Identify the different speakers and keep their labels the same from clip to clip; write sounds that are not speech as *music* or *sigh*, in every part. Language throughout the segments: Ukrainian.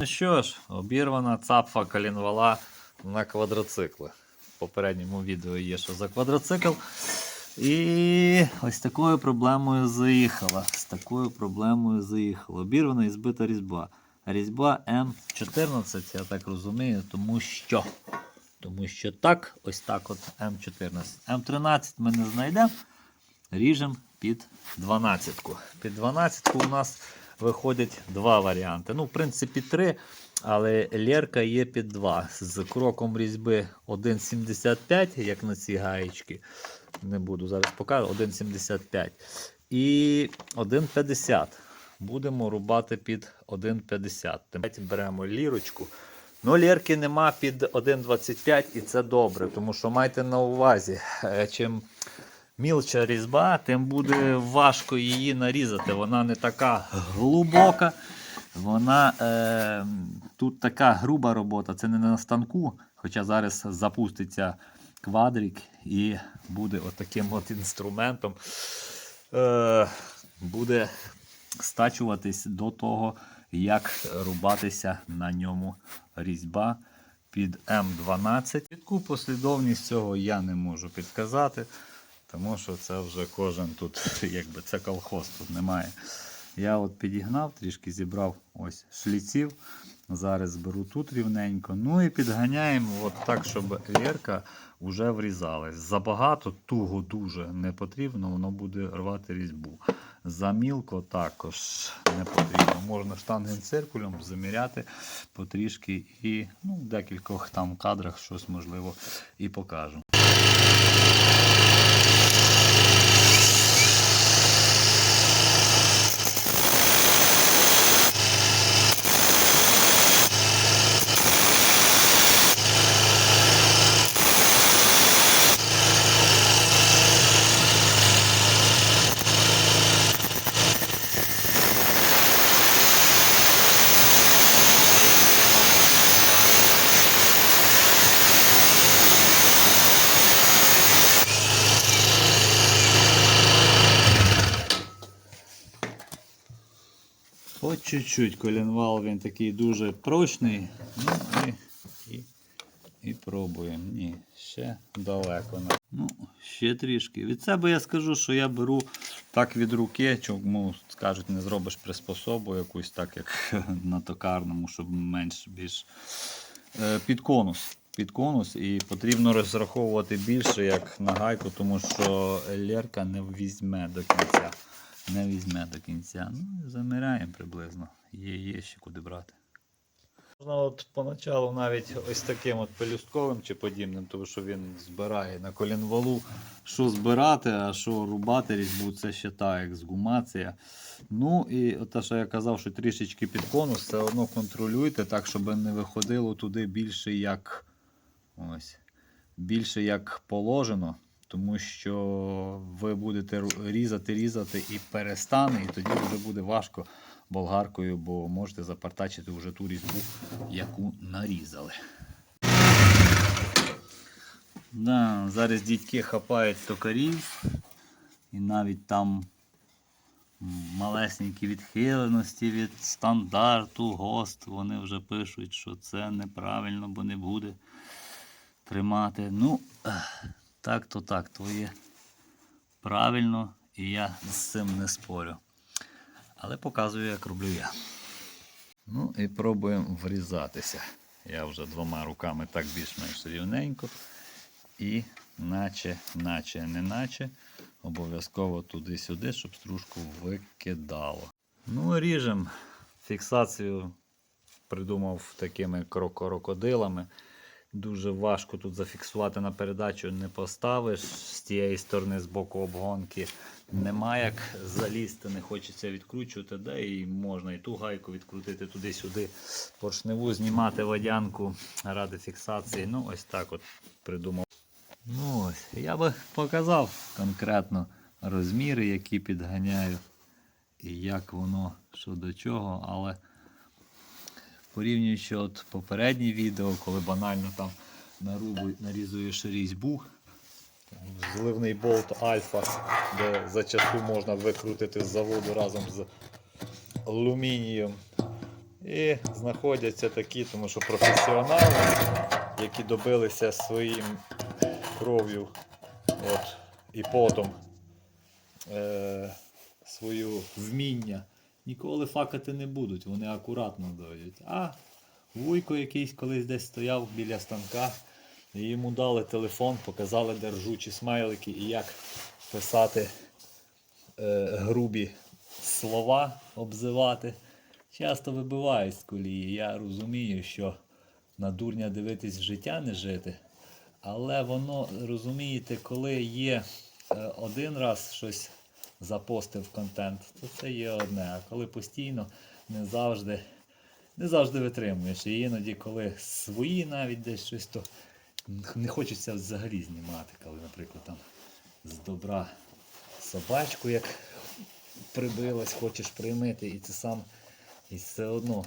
Speaker 1: Ну що ж, обірвана цапфа колінвала на квадроцикли. В попередньому відео є, що за квадроцикл. І ось такою проблемою заїхала. З такою проблемою заїхала. Обірвана і збита різьба. Різьба М14, я так розумію, тому що. Тому що так, ось так от М14. М13 ми не знайдемо. Ріжемо під 12. Під 12 у нас виходять два варіанти. Ну, в принципі, три, але лєрка є під 2. З кроком різьби 1,75, як на ці гаєчки. Не буду зараз показувати, 1,75. І 1,50. Будемо рубати під 1,50. Давайте беремо лірочку. Ну, лірки нема під 1,25 і це добре, тому що майте на увазі, е, чим мілча різьба, тим буде важко її нарізати. Вона не така глибока. Вона е, тут така груба робота, це не на станку. Хоча зараз запуститься квадрик і буде отаким от інструментом. Е, буде стачуватись до того, як рубатися на ньому різьба під М12. Яку послідовність цього я не можу підказати, тому що це вже кожен тут, *laughs* якби це колхоз, тут немає. Я от підігнав, трішки зібрав ось шліців. Зараз беру тут рівненько. Ну і підганяємо от так, щоб лірка вже врізалась. Забагато туго дуже не потрібно, воно буде рвати різьбу. Замілко також не потрібно. Можна штангенциркулем заміряти потрішки і ну, в декількох там кадрах щось можливо і покажу. Чуть-чуть колінвал він такий дуже прочний. Ну і, і, і пробуємо. Ні, ще далеко. Ну, ще трішки. Від себе я скажу, що я беру так від руки, чому скажуть, не зробиш приспособу якусь, так як *laughs* на токарному, щоб менш більш е, під конус. Під конус і потрібно розраховувати більше як на гайку, тому що лєрка не візьме до кінця не візьме до кінця. Ну, заміряємо приблизно. Є, є ще куди брати. Можна от поначалу навіть ось таким от пелюстковим чи подібним, тому що він збирає на колінвалу, що збирати, а що рубати різьбу, це ще та ексгумація. Ну і те, що я казав, що трішечки під конус, все одно контролюйте так, щоб не виходило туди більше як ось, більше як положено тому що ви будете різати, різати і перестане, і тоді вже буде важко болгаркою, бо можете запартачити вже ту різьбу, яку нарізали. Да, зараз дітки хапають токарів, і навіть там малесенькі відхиленості від стандарту ГОСТ, вони вже пишуть, що це неправильно, бо не буде тримати. Ну, так то так, твоє правильно, і я з цим не спорю. Але показую, як роблю я. Ну і пробуємо врізатися. Я вже двома руками так більш-менш рівненько. І наче, наче, не наче, обов'язково туди-сюди, щоб стружку викидало. Ну, ріжемо. Фіксацію придумав такими крокодилами. Дуже важко тут зафіксувати на передачу, не поставиш з тієї сторони, з боку обгонки. Нема як залізти, не хочеться відкручувати, де і можна і ту гайку відкрутити туди-сюди, поршневу знімати водянку ради фіксації. Ну, ось так от придумав. Ну ось, я би показав конкретно розміри, які підганяю, і як воно що до чого, але порівнюючи от попереднє відео, коли банально там нарубу, нарізуєш різьбу, зливний болт альфа, де зачасту можна викрутити з заводу разом з алюмінієм. І знаходяться такі, тому що професіонали, які добилися своїм кров'ю от, і потом е, свою вміння, ніколи факати не будуть, вони акуратно доють. А вуйко якийсь колись десь стояв біля станка, і йому дали телефон, показали держучі смайлики і як писати е, грубі слова, обзивати. Часто вибивають з колії. Я розумію, що на дурня дивитись життя не жити. Але воно, розумієте, коли є е, один раз щось запостив контент, то це є одне. А коли постійно не завжди, не завжди витримуєш. І іноді, коли свої навіть десь щось, то не хочеться взагалі знімати, коли, наприклад, там з добра собачку, як прибилась, хочеш приймити, і це сам, і все одно.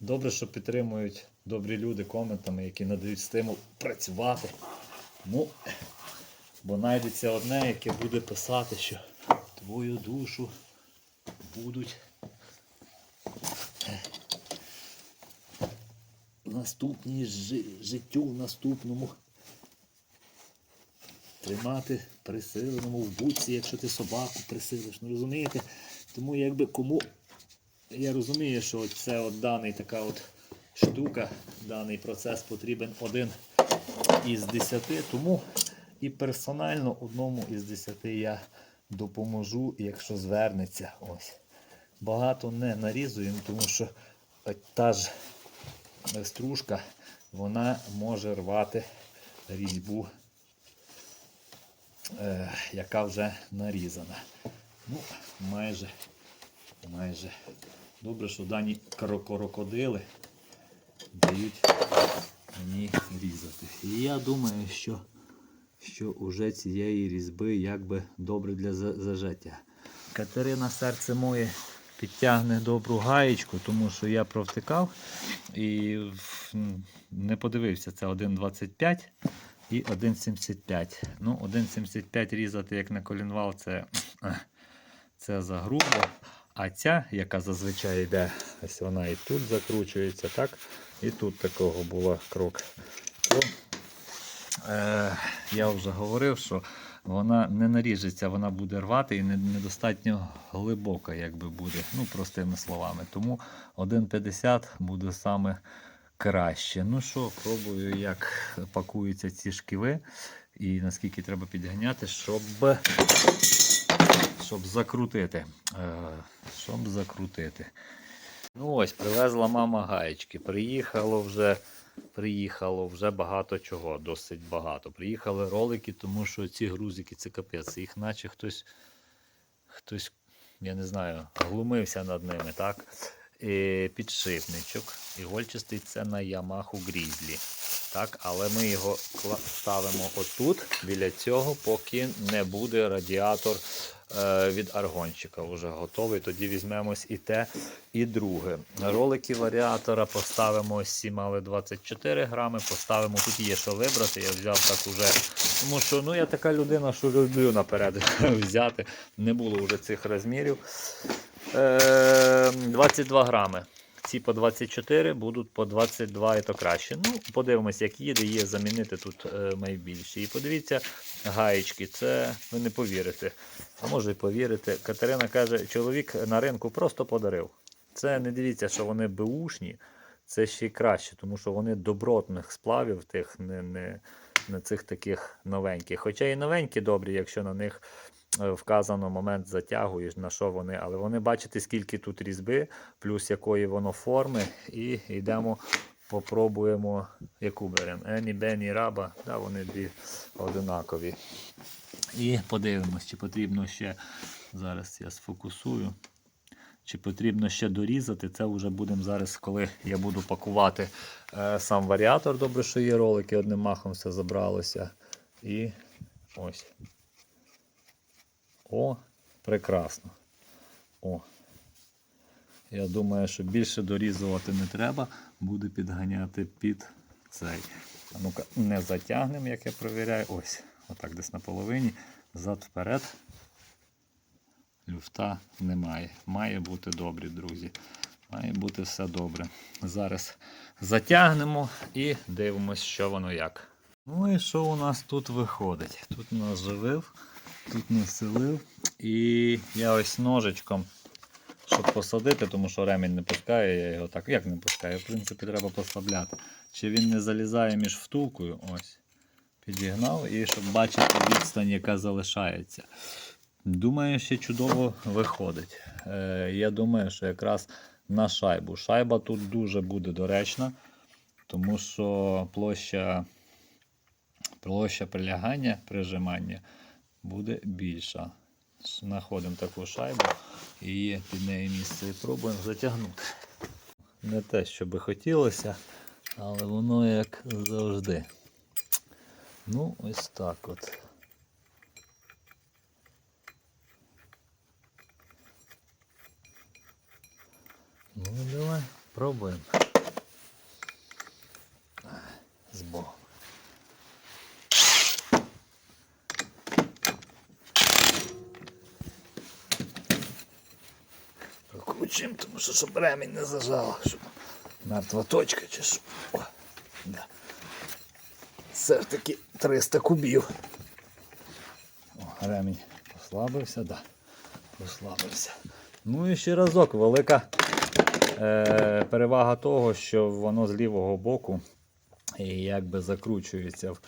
Speaker 1: Добре, що підтримують добрі люди коментами, які надають стимул працювати. Ну, бо знайдеться одне, яке буде писати, що твою душу будуть наступні жи- життю в наступному тримати присиленому в буці, якщо ти собаку присилиш. Ну розумієте? Тому якби кому. Я розумію, що це от даний така от штука, даний процес потрібен один із десяти, тому і персонально одному із десяти я допоможу, якщо звернеться. Ось. Багато не нарізуємо, тому що та ж стружка вона може рвати різьбу е, яка вже нарізана. Ну, майже, майже. Добре, що дані крокодили дають мені різати. І я думаю, що, що уже цієї різьби якби добре для за- зажаття. Катерина серце моє підтягне добру гаєчку, тому що я провтикав і не подивився, це 1,25 і 1,75. Ну, 1,75 різати як на колінвал, це, *clears throat* це за грубо. А ця, яка зазвичай йде, ось вона і тут закручується, так? І тут такого було крок. Е, я вже говорив, що вона не наріжеться, вона буде рвати і не- недостатньо глибока, якби буде, ну, простими словами. Тому 1,50 буде саме краще. Ну що, пробую, як пакуються ці шківи і наскільки треба підганяти, щоб, щоб закрутити. Е, щоб закрутити. Ну ось, привезла мама гаєчки. Приїхало вже, приїхало вже багато чого, досить багато. Приїхали ролики, тому що ці грузики це капець. Їх наче хтось, хтось, я не знаю, глумився над ними, так? І підшипничок. Ігольчастий це на Yamaha Grizzly. Так, але ми його ставимо отут, біля цього, поки не буде радіатор е, від аргончика вже готовий. Тоді візьмемось і те, і друге. Ролики варіатора поставимо ось мали 24 грами, поставимо. Тут є що вибрати. Я взяв так уже. Тому що ну, я така людина, що люблю наперед *laughs* взяти. Не було вже цих розмірів. Е, 22 грами. Ці по 24 будуть по 22 і то краще. Ну, подивимось, як їде, є замінити тут е, найбільше. І подивіться, гаєчки, це ви не повірите. А може і повірите. Катерина каже, чоловік на ринку просто подарив. Це не дивіться, що вони беушні, це ще й краще, тому що вони добротних сплавів, тих не, не, не цих таких новеньких. Хоча і новенькі добрі, якщо на них е, вказано момент затягуєш, на що вони, але вони бачите, скільки тут різьби, плюс якої воно форми, і йдемо. Попробуємо, яку беремо. Ені, Бені, Раба, да, вони дві одинакові. І подивимось, чи потрібно ще, зараз я сфокусую, чи потрібно ще дорізати. Це вже будемо зараз, коли я буду пакувати е, сам варіатор. Добре, що є ролики, одним махом все забралося. І ось. О, прекрасно. О. Я думаю, що більше дорізувати не треба, буде підганяти під цей. А ну-ка, не затягнемо, як я провіряю. Ось, отак десь на половині. Зад вперед. Люфта немає. Має бути добрі, друзі. Має бути все добре. Зараз затягнемо і дивимось, що воно як. Ну і що у нас тут виходить? Тут у нас живив, тут населив. І я ось ножичком, щоб посадити, тому що ремінь не пускає, я його так. Як не пускає? В принципі, треба послабляти. Чи він не залізає між втулкою? Ось. Підігнав і щоб бачити відстань, яка залишається. Думаю, ще чудово виходить. Е, я думаю, що якраз на шайбу. Шайба тут дуже буде доречна, тому що площа, площа прилягання, прижимання буде більша. Знаходимо таку шайбу і під неї місце і пробуємо затягнути. Не те, що би хотілося, але воно як завжди. Ну, ось так от. Ну, давай, пробуємо. З Богом. Прокручуємо, тому що щоб ремінь не зажало, щоб мертва точка чи що. О, да. Все ж таки 300 кубів. О, ремінь послабився, да. Послабився. Ну і ще разок, велика е, перевага того, що воно з лівого боку і якби закручується в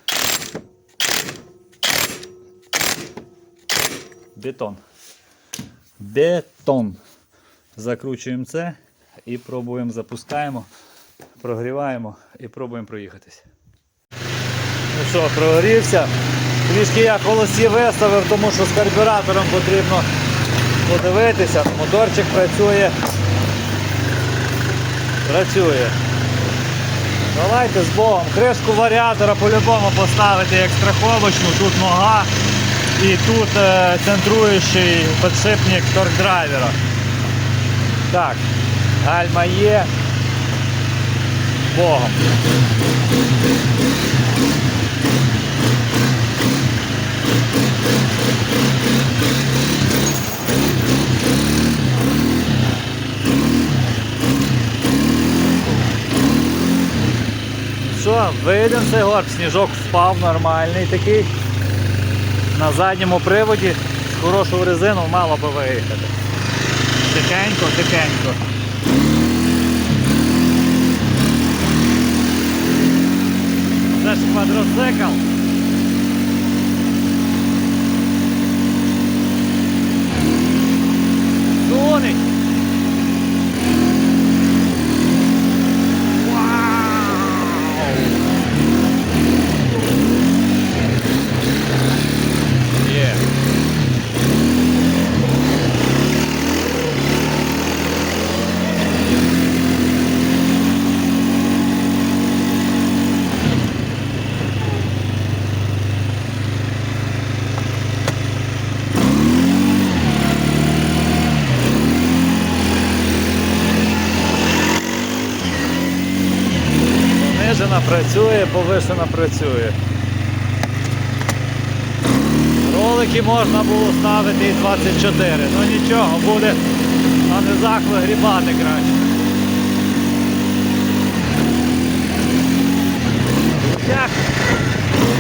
Speaker 1: бетон. Бетон. Закручуємо це і пробуємо, запускаємо, прогріваємо і пробуємо проїхатись. Ну що, прогрівся. Трішки я холості виставив, тому що з карбюратором потрібно подивитися. Моторчик працює. Працює. Давайте з Богом. Кришку варіатора по-любому поставити як страховочну. Тут нога і тут е, центруючий підшипник торкдрайвера. Так, гальма є. Богом. Що, вийдемо цей сніжок впав нормальний такий. На задньому приводі з хорошою резину мало би виїхати. Тихенько, тихенько. Це ж квадроцикл. Понижена працює, повишена працює. Ролики можна було ставити і 24, ну нічого, буде на низах грібати краще. Як?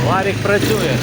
Speaker 1: Варік працює.